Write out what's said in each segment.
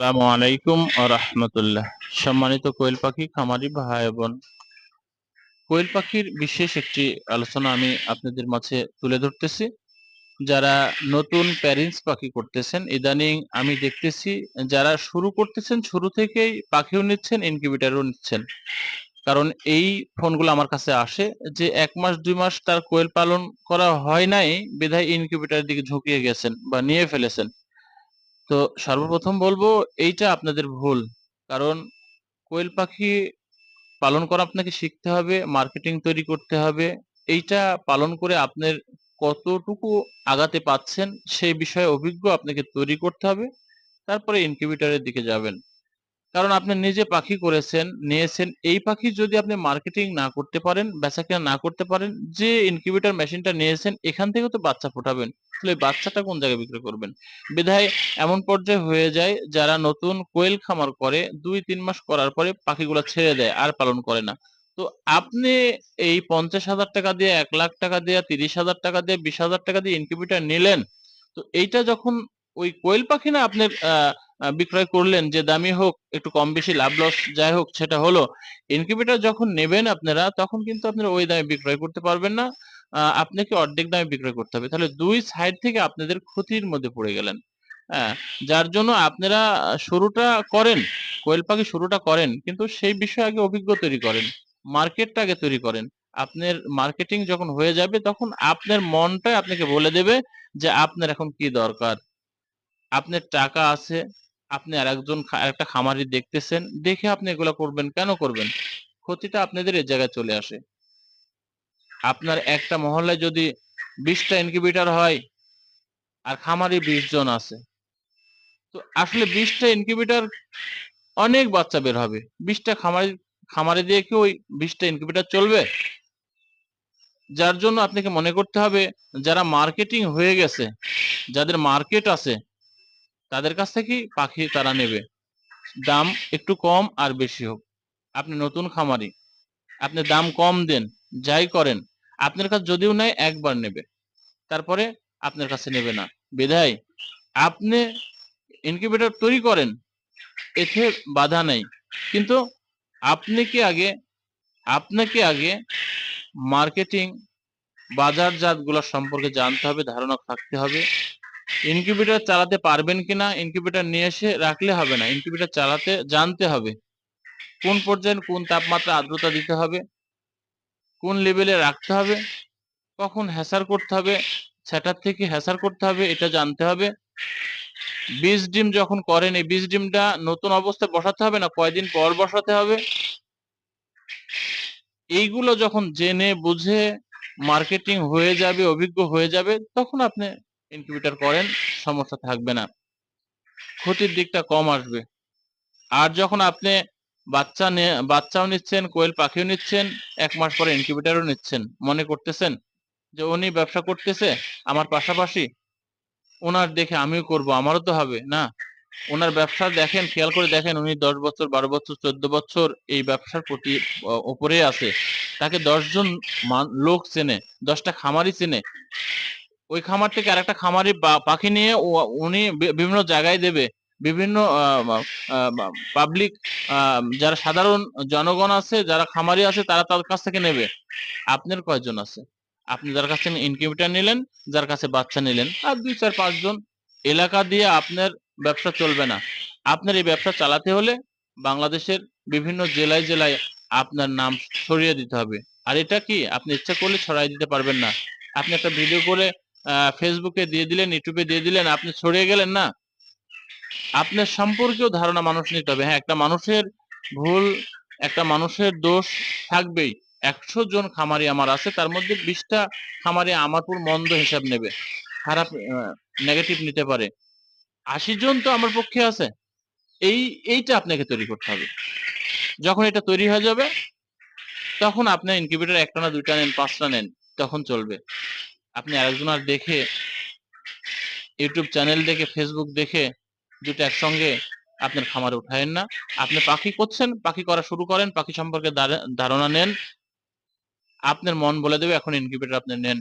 আসসালামু আলাইকুম রহমতুল্লাহ। সম্মানিত কোয়েল পাখি, খামারি ভাই বোন। কোয়েল পাখির বিশেষ একটি আলোচনা আমি আপনাদের মাঝে তুলে ধরতেছি। যারা নতুন প্যারেন্টস পাখি করতেছেন, ইদানিং আমি দেখতেছি যারা শুরু করতেছেন, শুরু থেকেই পাখিও নিচ্ছেন ইনকিউবেটারও নিচ্ছেন। কারণ এই ফোনগুলো আমার কাছে আসে যে এক মাস, দুই মাস তার কোয়েল পালন করা হয় নাই, বিধায় ইনকিউবেটারের দিকে ঝুঁকিয়ে গেছেন বা নিয়ে ফেলেছেন। তো সর্বপ্রথম বলব, এইটা আপনাদের ভুল। কারণ কোয়েল পাখি পালন করা আপনাকে শিখতে হবে, মার্কেটিং তৈরি করতে হবে। এইটা পালন করে আপনার কতটুকু আগাতে পাচ্ছেন সেই বিষয়ে অভিজ্ঞ আপনাকে তৈরি করতে হবে। তারপরে ইনকিউবেটরের দিকে যাবেন। কারণ আপনি নিজে পাখি করেছেন, নিয়েছেন, এই পাখি যদি আপনি মার্কেটিং না করতে পারেন বেচাকেনা না করতে পারেন, যে ইনকিউবেটর মেশিনটা নিয়েছেন, এখান থেকে তো বাচ্চা ফোটাবেন। তাহলে বাচ্চাটা কোন জায়গায় বিক্রি করবেন? বিধায় এমন পর্যায়ে হয়ে যায়, যারা নতুন কোয়েল খামার করে, দুই, তিন মাস করার পরে পাখিগুলো ছেড়ে দেয়, আর পালন করে না। তো আপনি এই পঞ্চাশ হাজার টাকা দিয়ে, এক লাখ টাকা দিয়ে, তিরিশ হাজার টাকা দিয়ে, বিশ হাজার টাকা দিয়ে ইনকিউবেটর নিলেন, তো এইটা যখন ওই কোয়েল পাখি না আপনার আহ বিক্রয় করলেন, যে দামি হোক, একটু কম বেশি লাভ লস যাই হোক, সেটা হলো। ইনকিউবেটর যখন নেবেন আপনারা, তখন কিন্তু আপনারা ওই দামে বিক্রয় করতে পারবেন না। আপনাকে অর্ধেক দামে বিক্রয় করতে হবে। তাহলে দুই সাইড থেকে আপনাদের ক্ষতির মধ্যে পড়ে গেলেন। হ্যাঁ যার জন্য আপনারা শুরুটা করেন, কোয়েল পাখি শুরুটা করেন, কিন্তু সেই বিষয়ে আগে অভিজ্ঞ তৈরি করেন, মার্কেটটা আগে তৈরি করেন। আপনার মার্কেটিং যখন হয়ে যাবে, তখন আপনার মনটাই আপনাকে বলে দেবে যে আপনার এখন কি দরকার। আপনার টাকা আছে আপনি আরেকজন একটা খামারি দেখতেছেন, দেখে আপনি এগুলা করবেন, কেন করবেন? ক্ষতিটা আপনাদের এই জায়গায় চলে আসে। আপনার একটা মহল্লায় যদি বিশটা ইনকিউবেটর হয়, আর খামারি বিশ জন আছে, তো আসলে বিশটা ইনকিউবেটর অনেক বাচ্চা বের হবে। বিশটা খামারি, খামারে দিয়ে কি ওই বিশটা ইনকিউবেটর চলবে? যার জন্য আপনাকে মনে করতে হবে, যারা মার্কেটিং হয়ে গেছে, যাদের মার্কেট আছে তাদের কাছ থেকেই পাখি তারা নেবে। দাম একটু কম আর বেশি হোক। আপনি নতুন খামারি। আপনি দাম কম দেন, যাই করেন, আপনার কাছে যদিও নেয় একবার নেবে। তারপরে আপনার কাছে নেবে না। বিধায় আপনি ইনকিউবেটর তৈরি করেন, এতে বাধা নেই। কিন্তু আপনি কি আগে আপনাকে আগে মার্কেটিং বাজারজাতগুলো সম্পর্কে জানতে হবে, ধারণা থাকতে হবে। ইনকিউবেটর চালাতে পারবেন কিনা ইনকিউবেটর নিয়ে এসে রাখলে হবে না। ইনকিউবেটর চালাতে, জানতে হবে কোন পর্যায়ে কোন তাপমাত্রা আর্দ্রতা দিতে হবে, কোন লেভেলে রাখতে হবে, কখন হ্যাসার করতে হবে সেটার থেকে হ্যাসার করতে হবে, এটা জানতে হবে। বীজ ডিম যখন করেন, এই বীজ ডিমটা নতুন অবস্থায় বসাতে হবে না, কয়দিন পর বসাতে হবে? এইগুলো যখন জেনে, বুঝে মার্কেটিং হয়ে যাবে, অভিজ্ঞ হয়ে যাবে, তখন আপনি ইনকিউবেটর করেন, সমস্যা থাকবে না। ক্ষতির দিকটা কম আসবে। আর যখন আপনি বাচ্চা বাচ্চাও নিচ্ছেন, কোয়েল পাখিও নিচ্ছেন, এক মাস পরে ইনকিউবেটরও নিচ্ছেন। মনে করতেছেন যে, উনি ব্যবসা করতেছে, আমার পাশাপাশি ওনার দেখে আমিও করব, আমারও তো হবে। না ওনার ব্যবসা দেখেন, খেয়াল করে দেখেন, উনি দশ বছর, বারো বছর, চোদ্দ বছর এই ব্যবসার প্রতি ওপরে আছে। তাকে দশজন লোক চেনে, দশটা খামারি চেনে। ওই খামার থেকে আরেকটা খামারি পাখি নিয়ে উনি বিভিন্ন জায়গায় দেবে। বিভিন্ন পাবলিক যারা সাধারণ জনগণ আছে, যারা খামারি আছে, তারা তার কাছ থেকে নেবে। আপনার কয়জন আছে? আপনি যার কাছ থেকে ইনকিউবেটার নিলেন, যার কাছে বাচ্চা নিলেন, আর দুই, চার পাঁচজন এলাকা দিয়ে আপনার ব্যবসা চলবে না। আপনার এই ব্যবসা চালাতে হলে বাংলাদেশের বিভিন্ন জেলায় জেলায় আপনার নাম ছড়িয়ে দিতে হবে। আর এটা কি? আপনি ইচ্ছা করলে ছড়াই দিতে পারবেন না। আপনি একটা ভিডিও করে ফেসবুকে দিয়ে দিলেন ইউটিউবে দিয়ে দিলেন, আপনি ছড়িয়ে গেলেন না। আপনার সম্পর্কেও ধারণা মানুষ নিতে হবে। হ্যাঁ একটা মানুষের ভুল, একটা মানুষের দোষ থাকবেই। একশো জন খামারি আমার আছে, তার মধ্যে বিশটা খামারি আমার পুর মন্দ হিসাব নেবে। খারাপ নেগেটিভ নিতে পারে। আশি জন তো আমার পক্ষে আছে। এই, এইটা আপনাকে তৈরি করতে হবে। যখন এটা তৈরি হয়ে যাবে, তখন আপনি ইনকিউবেটর একটা না দুইটা নেন, পাঁচটা নেন, তখন চলবে। আপনি আরেকজন আর দেখে ইউটিউব চ্যানেল দেখে ফেসবুক দেখে দুটো একসঙ্গে আপনার খামারে উঠায়েন না। আপনি পাখি করছেন পাখি করা শুরু করেন, পাখি সম্পর্কে ধারণা নেন। আপনার মন বলে দেবে, এখন ইনকিউবেটর আপনি নেন।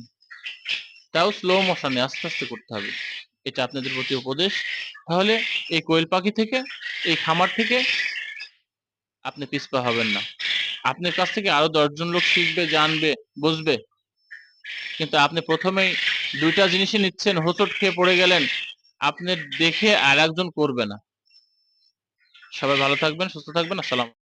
তাও স্লো মোশনে আস্তে আস্তে করতে হবে। এটা আপনাদের প্রতি উপদেশ। তাহলে এই কোয়েল পাখি থেকে, এই খামার থেকে আপনি পিছপা হবেন না। আপনার কাছ থেকে আরও দশজন লোক শিখবে, জানবে, বুঝবে কিন্তু আপনি প্রথমেই দুইটা জিনিসই নিচ্ছেন, হোঁচট খেয়ে পড়ে গেলেন, আপনি দেখে আর একজন করবে না। সবাই ভালো থাকবেন, সুস্থ থাকবেন, আসসালাম